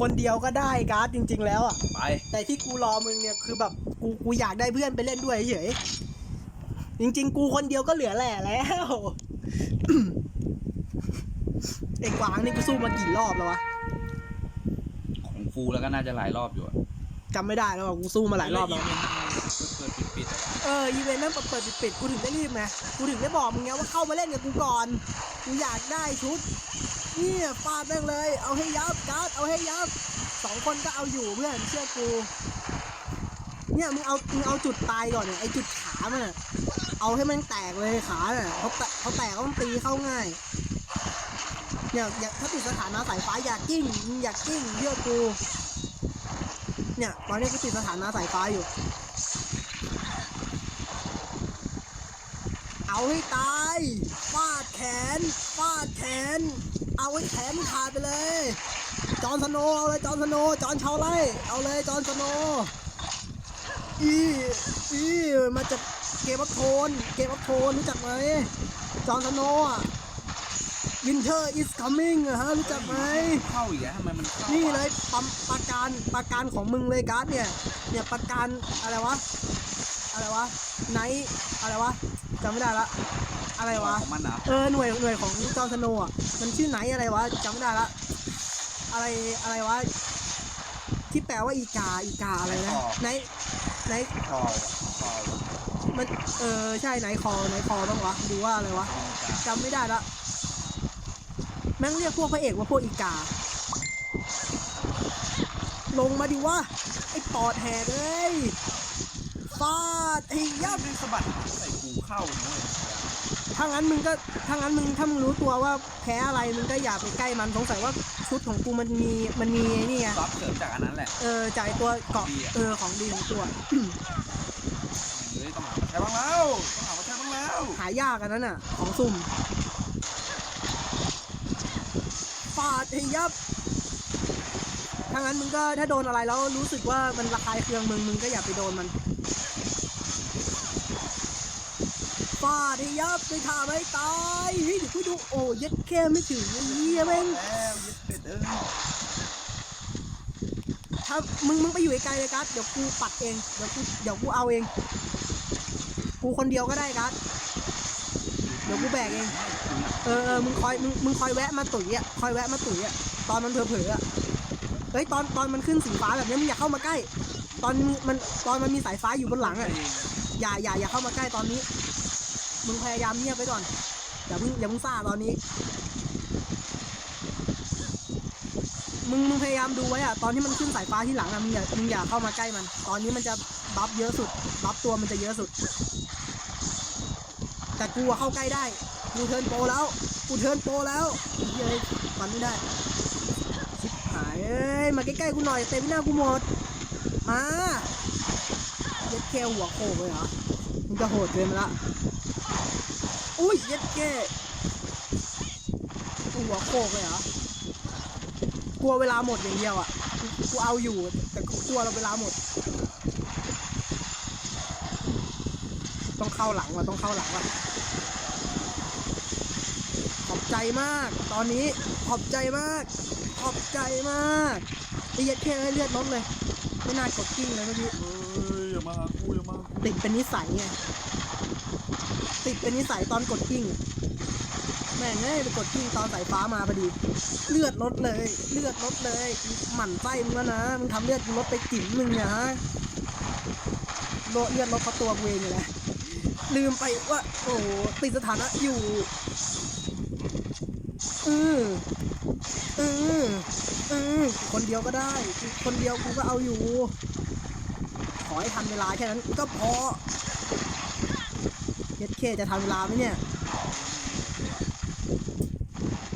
คนเดียวก็ได้การ์ดจริง ๆ แล้วอะ ไป แต่ที่กูรอมึงเนี่ยคือแบบกูกูอยากได้เพื่อนไปเล่นด้วยเฉยจริง ๆ กูคนเดียวก็เหลือแหล่แล้วไอ้กวางนี่กูสู้มากี่รอบแล้ววะของฟูแล้วก็น่าจะหลายรอบอยู่อะจำไม่ได้แล้วว่ากูสู้มาหลายรอบแล้ว เปิดปิดๆอะเอออีเวนต์นั่นเปิดเปิดปิดปิดกูถึงได้รีบไงกูถึงได้บอกมึงไงว่าเข้ามาเล่นกับกูก่อน กูอยากได้ชุดเนี่ยฟาดแม่งเลย เอาให้ยับการ์ดเอาให้ยับสองคนก็เอาอยู่เพื่อนเชื่อกู เนี่ยมึงเอามึงเอาจุดตายก่อนเนี่ยไอจุดขามันอะเอาให้มันแตกเลยขาเนี่ยเขาแตกเขาแตกเขาตีเข้าง่ายเนี่ยอยากถ้าติดสถานะสายฟ้าอยากกิ้งมึงอยากกิ้งเชื่อกู เนี่ยตอนนี้กูติดสถานะสายฟ้าอยู่ เอาให้ตายฟาดแขนฟาดแขน เอาให้แขนขาดไปเลย จอห์นสโนว์เอาเลยจอห์นสโนว์จอห์นชาวไร่เอาเลยจอห์นสโนว์อีอีมาจากเกมอัพโทนเกมอัพโทนรู้จักไหมจอห์นสโนว์อะวินเทอร์อิสคัมมิ่งอะฮะรู้จักไหมเข้าอีกแล้วทำไมมันเข้านี่วะเลยปั๊มปราการปราการของมึงเลยการ์ดเนี่ยเนี่ยปราการอะไรวะอะไรวะไนท์อะไรวะจำไม่ได้ละ อะไรวะ ของมันเหรอเออหน่วยหน่วยของจอร์นสโนว์อะมันชื่อไนท์อะไรวะจำไม่ได้ละ อะไรอะไรวะ ที่แปลว่าอีกาอีกาอะไรนะไนท์ไนท์คอคอมันเออใช่ไนท์คอไนท์คอบ้างวะดูว่าอะไรวะจำไม่ได้ละแม่งเรียกพวกพระเอกว่าพวกอีกา ลงมาดิวะไอ้ปอดแหกเลยฟาดไอ้ยับไม่สะบัดใส่กูเข้าเนย ถ้างั้นมึงก็ถ้างั้นมึงถ้ามึงรู้ตัวว่าแพ้อะไรมึงก็อย่าไปใกล้มันสงสัยว่าชุดของกูมันมีมันมีไอ้นี่ไงซับเสริมจากอันนั้นแหละเออจ่ายตัวเกาะดีอะเออของดีของตัว เฮ้ยต้องหามาใช้บ้างแล้วต้องหามาใช้บ้างแล้วหายากอันนั้นอะ ของสุ่มฟาดให้ยับถ้างั้นมึงก็ถ้าโดนอะไรแล้วรู้สึกว่ามันระคายเคืองมึงมึงก็อย่าไปโดนมัน ฟาดให้ยับไปท่าไม่ตายเฮ้ยเดี๋ยวกูดูโอ้ย็ดแค่ไม่ถึงไอ้เหี้ยแม่งแล้วยึดเป็ดเอ้ยถ้ามึงมึงไปอยู่ไกลๆเลยกัสเดี๋ยวกูปัดเองเดี๋ยวกูเดี๋ยวกูเอาเอง กูคนเดียวก็ได้กัสเดี๋ยวกูแบกเอง เออเออมึงคอยมึงมึงคอยแวะมาตุ๋ยอะคอยแวะมาตุ๋ยอะตอนมันเผลอๆอะเฮ้ยตอนตอนมันขึ้นสีฟ้าแบบนี้มึงอย่าเข้ามาใกล้ ตอนมันตอนมันมีสายฟ้าอยู่บนหลังอะอย่าอย่าอย่าเข้ามาใกล้ตอนนี้ มึงพยายามเงียบไว้ก่อน อย่าเพิ่งอย่าเพิ่งซ่าตอนนี้ มึงมึงพยายามดูไว้อะตอนที่มันขึ้นสายฟ้าที่หลังอะมึงอย่ามึงอย่าเข้ามาใกล้มัน ตอนนี้มันจะบัฟเยอะสุด บัฟตัวมันจะเยอะสุด แต่กูเข้าใกล้ได้ กูเทิร์นโปรแล้ว กูเทิร์นโปรแล้วเฮ้ยฟันไม่ได้ ชิบหายเอ้ย มาใกล้ๆกูหน่อยเต็มหน้ากูหมด มาเย็ดแค่หัวโขกเลยเหรอมึงจะโหดเกินไปละ อุ้ยเย็ดแค่หัวโขกเลยเหรอกลัวเวลาหมดอย่างเดียวอะกูกูเอาอยู่แต่กูกลัวเราเวลาหมด ต้องเข้าหลังว่ะต้องเข้าหลังว่ะขอบใจมาก ตอนนี้ขอบใจมาก ขอบใจมากไอ้เหี้ย็ดแค่ให้เลือดลดเลย ไม่น่ากดกิ้งเลยเมื่อกี้เอ้ยอย่ามาหากูอย่ามาหากูติดเป็นนิสัยไง ติดเป็นนิสัยตอนกดกิ้งแม่งเอ้ยไปกดกิ้งตอนสายฟ้ามาพอดี เลือดลดเลย เลือดลดเลยหมั่นไส้มึงแล้วนะมึงทำเลือดกูลดไปจิ๋มมึงเนี่ยฮะโลดเลือดลดเพราะตัวกูเองอยู่แหละลืมไปว่าโอ้โหติดสถานะอยู่อืออืออือคนเดียวก็ได้ คนเดียวกูก็เอาอยู่ ขอให้ทันเวลาแค่นั้นก็พอ เย็ดเคจะทันเวลาไหมเนี่ย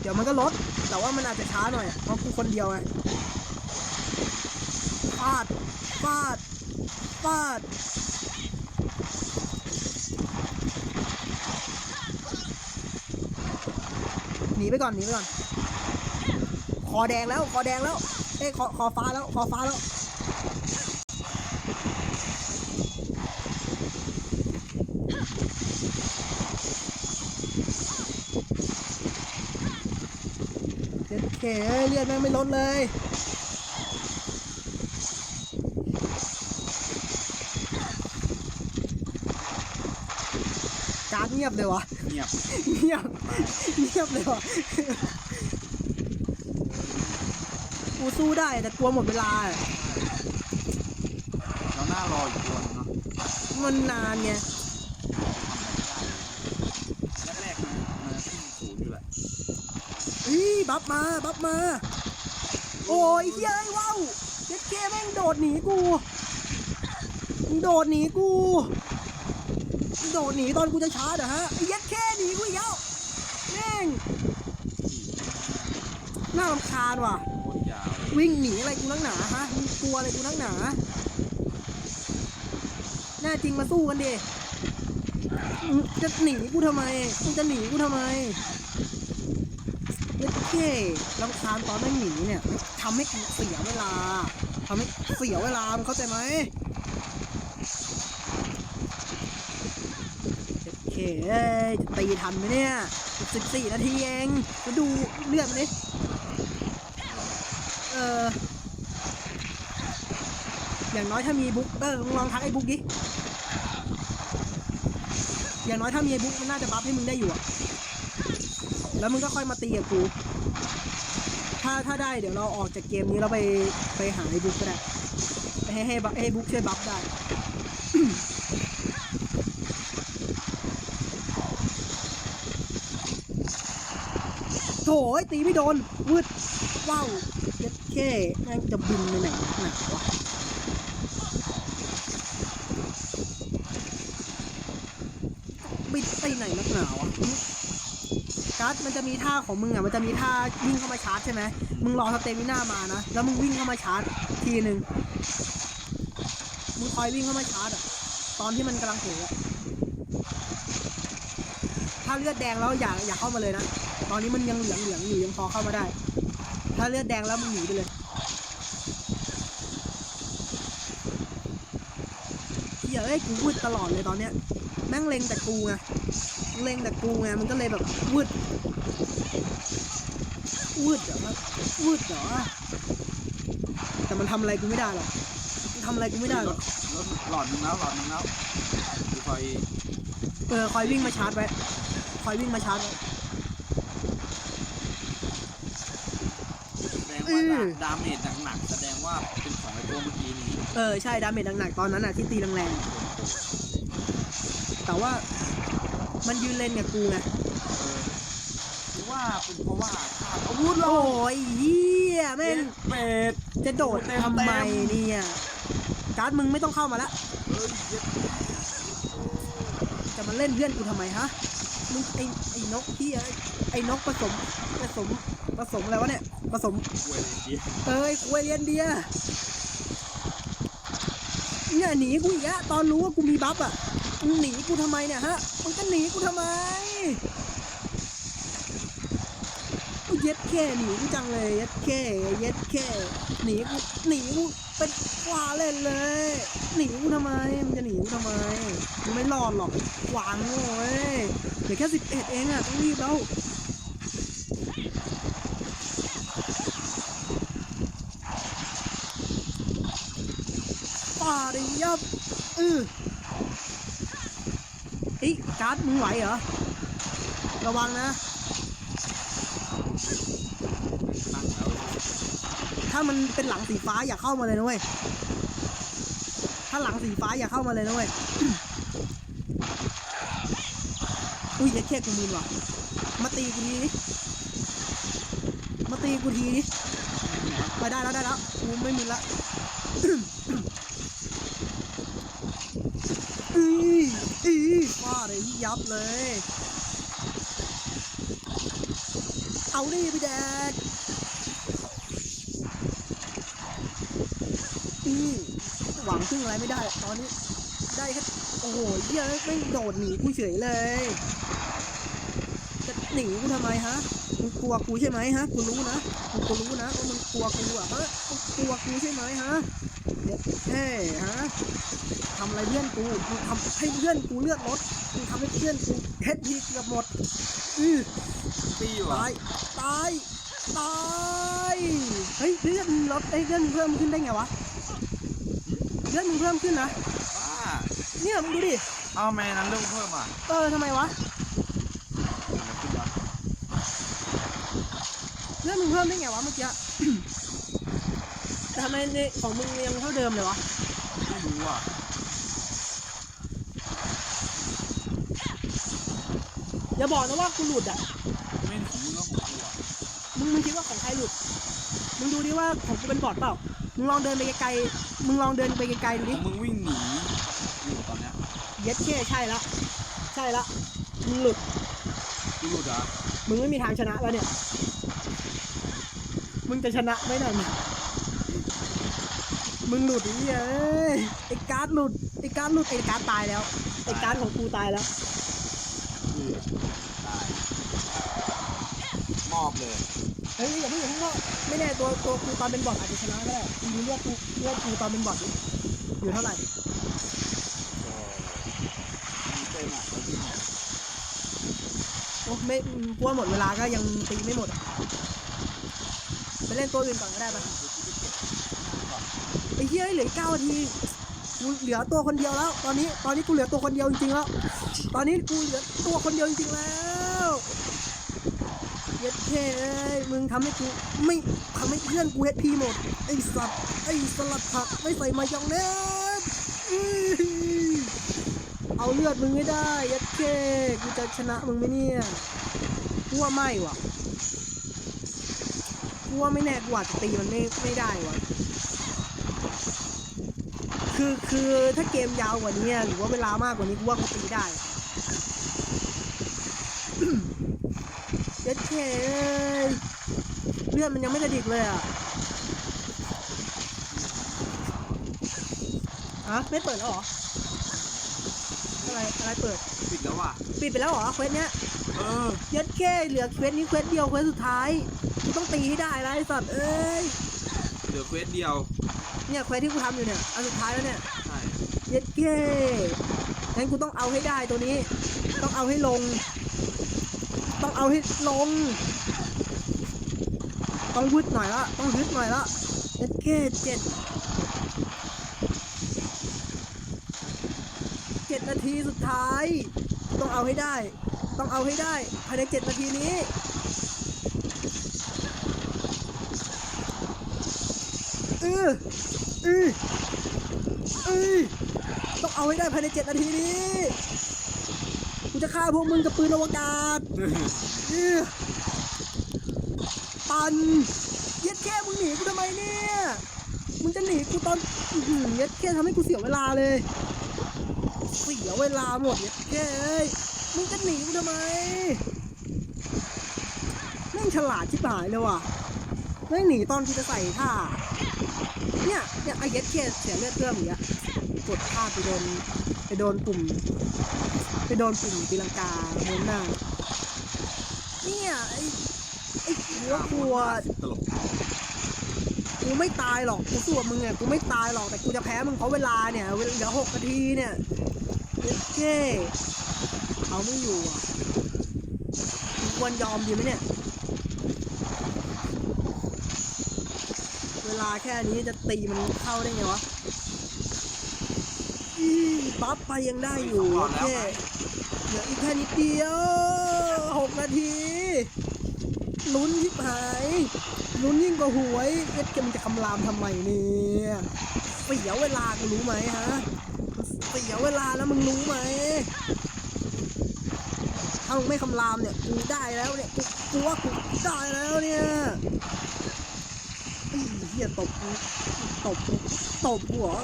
เดี๋ยวมันก็ลด แต่ว่ามันอาจจะช้าหน่อย เพราะกูคนเดียวไงฟาดฟาดฟาดหนีไปก่อนหนีไปก่อน คอแดงแล้ว คอแดงแล้ว เอ้ยคอคอฟ้าแล้ว คอฟ้าแล้ว เกเลือดแม่งไม่ลดเลยจานเงียบเลยวะเงียบเงียบเงียบเลยวะกูสู้ได้แต่กลัวหมดเวลาเราหน้ารออยู่ตัวเนาะมันนานไง บัฟมาบัฟมา โอ้ยเฮ้ยว้าวเจ็ดเคแม่งโดดหนีกูโดดหนีกู โดดหนีตอนกูจะชาร์จเหรอฮะไอ้เย็ดเคหนีกูอีกแล้วแม่งน่ารำคาญว่ะ วิ่งหนีอะไรกูนักหนาฮะมึงกลัวอะไรกูนักหนาแน่จริงมาสู้กันดิจะหนีกูทำไมมึงจะหนีกูทำไม เย็ดเรำคาญตอนแม่งหนีเนี่ยทำให้กูเสียเวลาทำให้เสียเวลาเข้าใจไหมเย็ดเคจะตีทันไหมเนี่ยสิบสี่นาทีเองมาดูเลือดมันดิเอออย่างน้อยถ้ามีบุ๊กเออลองทักไอ้บุ๊กดิอย่างน้อยถ้ามีไอ้บุ๊กมันน่าจะบัฟให้มึงได้อยู่อะแล้วมึงก็ค่อยมาตีกับกูาถ้าได้เดี๋ยวเราออกจากเกมนี้เราไปไปหาไอ้บุ๊กก็ได้ไปให้ให้บัฟให้บุ๊กช่วยบัฟได้โถ่เอ้ยตีไม่โดนวืดว้าวเจ็ดแค่แม่งจะบินไปไหนหนาวะบินไปไหนนักหนาวะ การ์ดมันจะมีท่าของมึงอะมันจะมีท่าวิ่งเข้ามาชาร์จใช่ไหมมึงรอสเตมิน่ามานะแล้วมึงวิ่งเข้ามาชาร์จทีหนึ่งมึงคอยวิ่งเข้ามาชาร์จอะตอนที่มันกำลังเผลออะถ้าเลือดแดงแล้วอย่าอย่าเข้ามาเลยนะตอนนี้มันยังเหลืองเหลืองๆอยู่ยังพอเข้ามาได้ ถ้าเลือดแดงแล้วมึงหนีไปเลยเฮียเอ้ยกูวืดตลอดเลยตอนเนี้ยแม่งเล็งแต่กูไง เล็งแต่กูไงมันก็เลยแบบวืดวืดเหรอวืดเหรอแต่มันทำอะไรกูไม่ได้หรอกมันทำอะไรกูไม่ได้หรอกรถหลอดนึงแล้วหลอดนึงแล้วดูคอยเออคอยวิ่งมาชาร์จไว้คอยวิ่งมาชาร์จไว้ แสดงว่าดาดาเมจหนักๆแสดงว่าเป็นของไอ้ตัวเมื่อกี้นี้เออใช่ดาเมจหนักๆตอนนั้นอะที่ตีแรงๆแต่ว่า มันยืนเล่นกับกูไงเออหรือว่าเป็นเพราะว่าขาดอาวุธโอ้ยเฮียแม่งเป็ดจะโดดทำไมเนี่ยการ์ดมึงไม่ต้องเข้ามาละเอ้ยเย็ดจะมาเล่นเพื่อนกูทำไมฮะมึงไอ้ไอ้นกพี่ไอ้ไอ้นกผสมผสมผสมอะไรวะเนี่ยผสมควยเลยเดียวเอ้ยควยเรียนเดียเนี่ยหนีกูอีกอะตอนรู้ว่ากูมีบัฟอะ มึงหนีกูทำไมเนี่ยฮะมึงจะหนีกูทำไมกูเย็ดแค่หนีกูจังเลยเย็ดแค่เย็ดแค่หนีกูหนีกูเป็นกวาเล่นเลยหนีกูทำไมมึงจะหนีกูทำไมมึงไม่รอดหรอกหวังโว้ยเหลือแค่สิบเอ็ดเองอะต้องรีบแล้วป่าดิยับอือ อีการ์ดมึงไหวเหรอ ระวังนะ ถ้ามันเป็นหลังสีฟ้าอย่าเข้ามาเลยนะเว้ย ถ้าหลังสีฟ้าอย่าเข้ามาเลยนะเว้ย อุ้ยย็ดแค่กูมืนว่ะ มาตีกูทีดิ มาตีกูทีดิ ไปได้แล้วได้แล้วกูไม่มึนละ อืออือฟาเลยยับเลย เอาดิไปแดกอืมหวังพึ่งอะไรไม่ได้ ตอนนี้ ได้แค่โอ้โหเหี้ยไม่โดดหนีกูเฉยเลย จะหนีกูทำไมฮะมึงกลัวกูใช่ไหมฮะกูรู้นะกูรู้นะว่ามึงกลัวกูอะฮะ ตัวกูใช่ไหมฮะเด็กเฮะทำอะไรเลื่อนกูกูทำให้เลื่อนกูเลือดรถกูทำให้เลื่อนกูเฮ็ดดีเกือบหมดอื้อตีวะตายตายตายเฮ้ยเลื่อนรถไอ้เลื่อนเพิ่มขึ้นได้ไงวะเลื่อนมึงเพิ่มขึ้นนะเนี่ยมึงดูดิเอาแม่นั้นเริ่มเพิ่มอะเออทำไมวะเลื่อนมึงเพิ่มได้ไงวะเมื่อกี้ ทำไมในของมึงยังเท่าเดิมเลยวะ ไม่รู้อะอย่าบอกนะว่ากูหลุดอะ ไม่ของมึงก็ของกูอะมึงมึงคิดว่าของใครหลุด มึงดูดิว่าของกูเป็นบอดเปล่า มึงลองเดินไปไกลๆ มึงลองเดินไปไกลๆดูขดิองมึงวิ่งหนีอยู่ตอนเนี้ยเย็ดเช่ใช่ละ ใช่ละ มึงหลุด กูหลุดอะมึงไม่มีทางชนะแล้วเนี่ย มึงจะชนะไหมหน่อยมึง มึงหลุดไอ้เหี้ยเอ้ยไอ้การ์ดหลุดไอ้การ์ดหลุดไอ้การ์ดตายแล้วไอ้การ์ดของกูตายแล้วอือได้มอบเลยเฮ้ยอย่าเพิ่งอย่าเพิ่งว่าไม่แน่ตัวตัวกูตอนเป็นบอทอาจจะชนะก็ได้มึงดูเลือดกูเลือดกูตอนเป็นบอทดิอยู่เท่าไหร่มีเต็มอะแล้ววิ่งอะโอ้ไม่กลัวหมดเวลาก็ยังตีไม่หมดอะไปเล่นตัวอื่นก่อนก็ได้ปะไอ้เหี้ยเหลือเก้านาทีกูเหลือตัวคนเดียวแล้ว ตอนนี้ตอนนี้กูเหลือตัวคนเดียวจริงๆแล้ว ตอนนี้กูเหลือตัวคนเดียวจริงๆแล้วเย็ดเคยมึงทำให้กูไม่ทำให้เพื่อนกูเฮดพีหมดไอ้สัตว์ไอ้สลัดผักไม่ใส่มายองเนสเอาเลือดมึงไม่ได้เย็ดเคกูจะชนะมึงไหมเนี่ยกูว่าไม่ว่ะกูว่าไม่แน่กูอาจจะตีมันไม่ไม่ได้ว่ะ คือคือถ้าเกมยาวกว่านี้หรือว่าเวลามากกว่านี้กูว่ากูตีได้เย็ดเคเลือดมันยังไม่กระดิกเลยอะอะไม่เปิดแล้วเหรอ อะไรอะไรเปิด ปิดแล้วว่ะ ปิดไปแล้วเหรอเควสเนี้ยเออเย็ดเคเหลือเควสนี้เควสเดียวเควสสุดท้ายกูต้องตีให้ได้แล้วไอ้สัตว์เอ้ย เหลือเควสเดียว เนี่ยเควสที่กูทำอยู่เนี่ยอันสุดท้ายแล้วเนี่ยใช่เย็ดเก้งั้นกูต้องเอาให้ได้ตัวนี้ ต้องเอาให้ลง ต้องเอาให้ลง ต้องวึดหน่อยละต้องฮึดหน่อยละเย็ดเก้เจ็ดเจ็ดนาทีสุดท้าย ต้องเอาให้ได้ ต้องเอาให้ได้ภายในเจ็ดนาทีนี้เออ เออเออต้องเอาให้ได้ภายในเจ็ดนาทีนี้กูจะฆ่าพวกมึงกับปืนอวกาศเอ้อปันเย็ดแค่มึงหนีกูทำไมเนี่ยมึงจะหนีกูตอนหืเย็ดแค่ทำให้กูเสียเวลาเลย เสียเวลาหมดเย็ดแค่เอ้ยมึงจะหนีกูทำไมแม่งฉลาดชิบหายเลยว่ะแม่งหนีตอนที่จะใส่ท่า เนี่ยเนี่ยไอ้เย็ดแค่เสียเลือดเพิ่มอย่างเงี้ยกดพลาดไปโดนไปโดนปุ่ม ไปโดนปุ่มตีลังกาบนหน้าเนี่ยไอ้ไอ้หัวกลัวตลกกูไม่ตายหรอกกูสู้กับมึงเนี่ยกูไม่ตายหรอกแต่กูจะแพ้มึงเพราะเวลาเนี่ยเหลือหกนาทีเนี่ยเจ๊เก้เอาไม่อยู่อะควรยอมดีไหมเนี่ย วลาแค่นี้จะตีมันเข้าได้ไงวะอีปั๊บไปยังได้อยู่โอเคเหลืออีกแค่นิดเดียวหกนาทีลุ้นยิบหายลุ้นยิ่งกว่าหวยเอ็ดเกมนจะคำรามทำไมเนี่ยเสียเวลากูรู้ไหมฮะเสียเวลาแล้วมึงรู้ไหมถ้ามึงไม่คำรามเนี่ยกูได้แล้วเนี่ยกูกูว่ากูได้แล้วเนี่ยียตบตบตบหรอ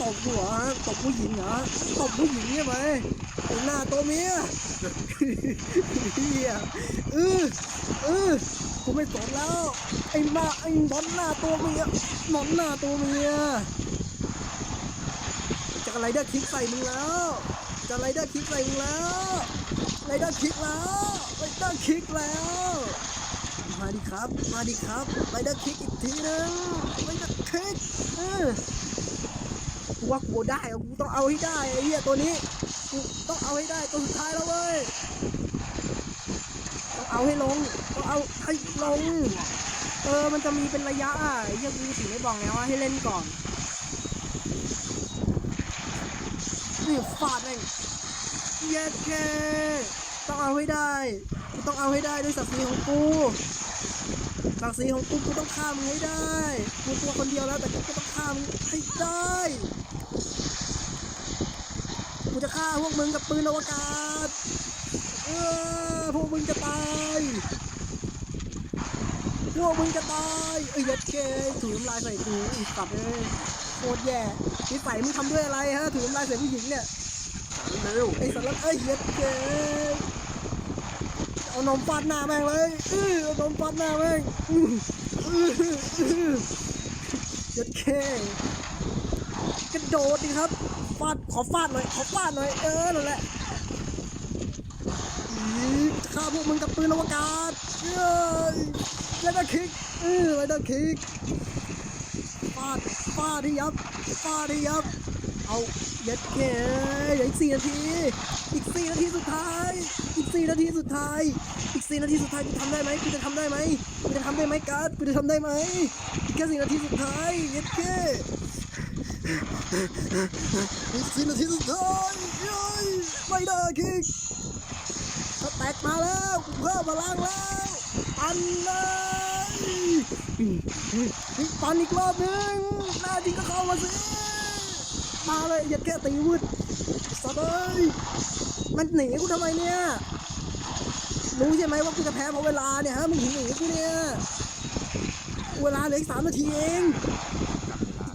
ตบหรอตบผู้หญิงเหรอตบผู้หญิงใช่ไหมหน้าตัวเมียเฮียเออเออกูไม่สนแล้วไอ้มาไอ้บอลหน้าตัวเมียบอลหน้าตัวเมียจะอะไรได้คลิกใส่มึงแล้วจะอะไรได้คลิกใส่มึงแล้วไรได้คลิกแล้วไรได้คลิกแล้ว มาดิครับ มาดิครับไรได้คลิกอีกทีนึงไรได้คลิกเออกูว่ากูได้กูต้องเอาให้ได้ไอ้เหี้ยตัวนี้กูต้องเอาให้ได้ตัวสุดท้ายแล้วเว้ยต้องเอาให้ลงต้องเอาให้ลง เออมันจะมีเป็นระยะอะไอ้เหี้ยกูถึงได้บอกไงว่าให้เล่นก่อนนี่ฟาดแม่งเย็ดแค่ต้องเอาให้ได้กูต้องเอาให้ได้ด้วยศักดิ์ศรีของกู ศักดิ์ศรีของกูกูต้องฆ่ามึงให้ได้กูตัวคนเดียวแล้วแต่กูก็ต้องฆ่ามึงให้ได้กูจะฆ่าพวกมึงกับปืนอวกาศเออพวกมึงจะตายพวกมึงจะตายเอ้ยยัดเกถือน้ำลายใส่กูอีกสัตว์เลยโคตรแย่นิสัยมึงทำด้วยอะไรฮะถือน้ำลายใส่ผู้หญิงเนี่ยเร็วไอ้สารเอ้ยเย็ดเก เอานมฟาดหน้าแม่งเลยอื้อเอานมฟาดหน้าแม่งอื้ออื้ออื้อเย็ดเกกระโดดดิครับฟาดขอฟาดหน่อยขอฟาดหน่อยเออนั่นแหละอีจะฆ่าพวกมึงกับปืนอวกาศเย้ยแล้วก็คิกเออแล้วก็คิกฟาดฟาดที่ยับฟาดที่ยับเอาเย็ดเคเหลืออีกสี่นาที อีกสี่นาทีสุดท้าย อีกสี่นาทีสุดท้าย สี่นาทีสุดท้ายกูทำได้ไหมกูจะทำได้ไหมกูจะทำได้ไหมการ์ดกูจะทำได้ไหมแค่สี่นาทีสุดท้ายเย็ดเคอีกสี่นาทีสุดท้ายย้ยไม่ได้คิกสแต็กมาแล้วกูเพิ่มพลังแล้วปันเลยปันอีกรอบหนึ่งหน้าจริงก็เข้ามาสิมาเลยอย่าแก้ตีวืดสัตว์เอ้ยมันหนีกูทำไมเนี่ย รู้ใช่ไหมว่ากูจะแพ้เพราะเวลาเนี่ยฮะมึงหนีกูเนี่ยเวลาเหลืออีกสามนาทีเอง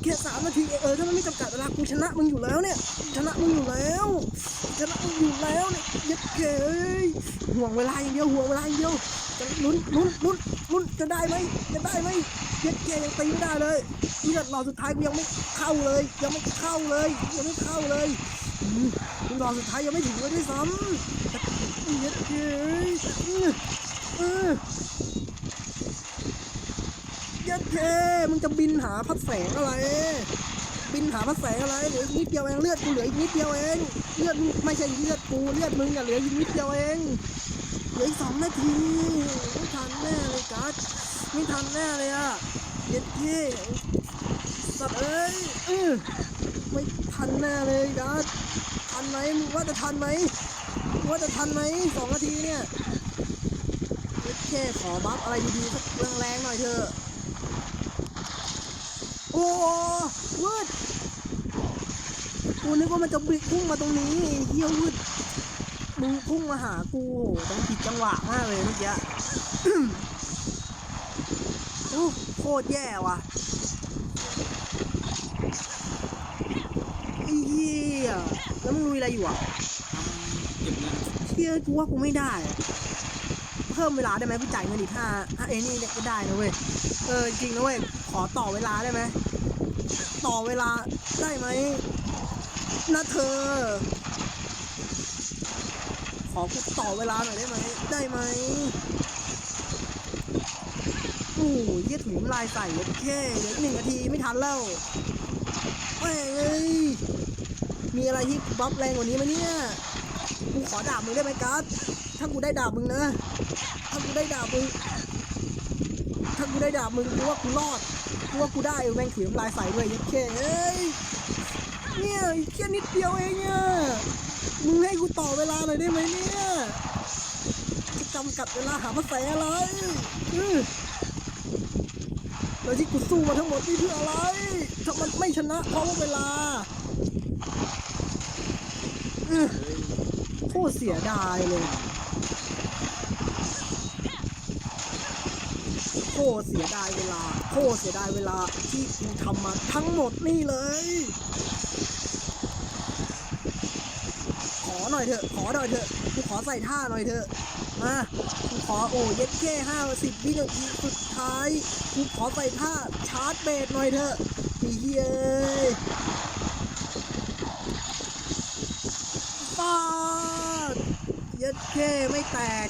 แค่สามนาทีเองเออถ้ามันไม่จำกัดเวลากูชนะมึงอยู่แล้วเนี่ย ชนะมึงอยู่แล้วชนะมึงอยู่แล้วเนี่ยยัดเกยห่วงเวลาอย่างเดียวห่วงเวลาอย่างเดียวจะลุ้นลุ้นลุ้นลุ้นจะได้ไหมจะได้ไหมยัดเกยยังตีไม่ได้เลยเลือดหลอดสุดท้ายกูยังไม่เข้าเลย ยังไม่เข้าเลยยังไม่เข้าเลยอืมหลอดสุดท้ายยังไม่ถึงเลยด้วยซ้ำ ยัดเกยยัดเกยมึงจะบินหาพัดแสงอะไร บินหาพระแสงอะไรเหลืออีกนิดเดียวเองเลือดกูเหลืออีกนิดเดียวเองเลือดไม่ใช่เลือดกูเลือดมึงอะเหลืออีกนิดเดียวเองเหลืออีกสองนาทีไม่ทันแน่เลยกัสไม่ทันแน่เลยอะเย็ดเย่สัตว์เอ้ยไม่ทันแน่เลยกัสทันไหมมึงว่าจะทันไหม ว่าจะทันไหมสองนาทีเนี่ยเย็ดเย่ขอบัฟอะไรดีๆสักแรงๆหน่อยเถอะ โอ้วืดกูนึกว่ามันจะบิดพุ่งมาตรงนี้เฮียวืดมึงพุ่งมาหากูต้องผิดจังหวะมากเลยเมื่อกี้โอ้โคตรแย่ว่ะไอ้เหี้ยแล้วมึงลุยอะไรอยู่อะี่กูว่ากูไม่ได้ เพิ่มเวลาได้ไหมกูจ่ายเงินอีกห้าห้าเอ็นี่เนี่ยก็ได้นะเว้ย เออจริงนะเว้ย ขอต่อเวลาได้ไหม ต่อเวลาได้ไหมนะเธอ ขอกูต่อเวลาหน่อยได้ไหม ได้ไหมโอ้ยเยี่ยถุงน้ำลายใส่โอเคเดี๋ยวอีกหนึ่งนาทีไม่ทันแล้วแม่งเอ้ยมีอะไรที่บัฟแรงกว่านี้ไหมเนี่ย กูขอด่ามึงได้ไหมกัสถ้ากูได้ด่ามึงนะ ถ้ากูได้ด่ามึง ถ้ากูได้ด่ามึงกูว่ากูรอดกูว่ากูได้แม่งถือน้ำลายใส่ด้วยยัดแค่เอ้ย เนี่ยอีกแค่นิดเดียวเองอะมึงให้กูต่อเวลาหน่อยได้ไหมเนี่ยจะจำกัดเวลาหาภาษาอะไรแล้วที่กูสู้มาทั้งหมดนี่เพื่ออะไรถ้ามันไม่ชนะเพราะว่าเวลาอื้อ โคตรเสียดายเลยโคตรเสียดายเวลาโคตรเสียดายเวลาที่กูทำมาทั้งหมดนี่เลย ขอหน่อยเถอะ ขอหน่อยเถอะกูขอใส่ท่าหน่อยเถอะมากูขอโอ้ยแค่ห้าสิบวินาทีสุดท้ายกูขอใส่ท่าชาร์จเบสหน่อยเถอะไอ้เฮ้ย ฟาด เย็ดเคไม่แตก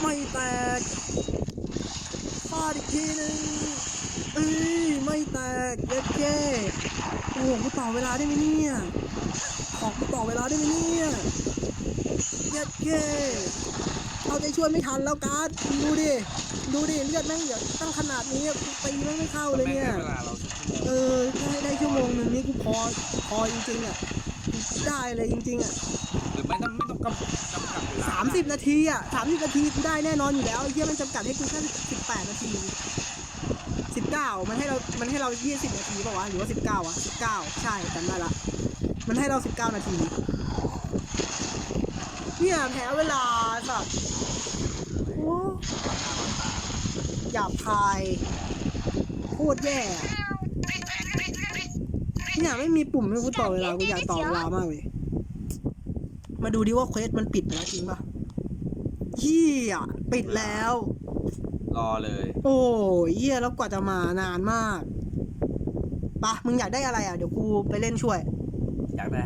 ไม่แตกฟาดอีกทีหนึ่งเอ้ยไม่แตกเย็ดเคโอ้โหกูต่อเวลาได้ไหมเนี่ยขอกูต่อเวลาได้ไหมเนี่ยเย็ดเคเอาใจช่วยไม่ทันแล้วการ์ดดูดิดูดิเลือดแม่งเหลือตั้งขนาดนี้กูตีแม่งไม่เข้าเลยแม่งเนี่ยให้เวลาเราสักชั่วโมงเออถ้าให้ได้ชั่วโมงหนึ่งนี่กูพอพอจริงๆอะกูได้เลยจริงๆอะหรือไม่ต้องไม่ต้องกำาสามสิบนาทีอะสามสิบนาทีกูได้แน่นอนอยู่แล้วเหี้ยมันจำกัดให้กูแค่สิบแปดนาทีสิบเก้ามันให้เรา มันให้เรายี่สิบนาทีป่าวะ หรือว่าสิบเก้าวะสิบเก้าใช่จำได้ละ มันให้เราสิบเก้านาที เนี่ยแพ้เวลาสัตว์โอ้หยาบคายโคตรแย่เนี่ยไม่มีปุ่มให้กูต่อเวลา กูอยากต่อเวลามากเลย มาดูดิว่าเควสมันปิดไปแล้วจริงปะเฮียปิดแล้ว รอเลย โอ้ยเฮียแล้วกว่าจะมานานมากปะมึงอยากได้อะไรอะ เดี๋ยวกูไปเล่นช่วย อยากได้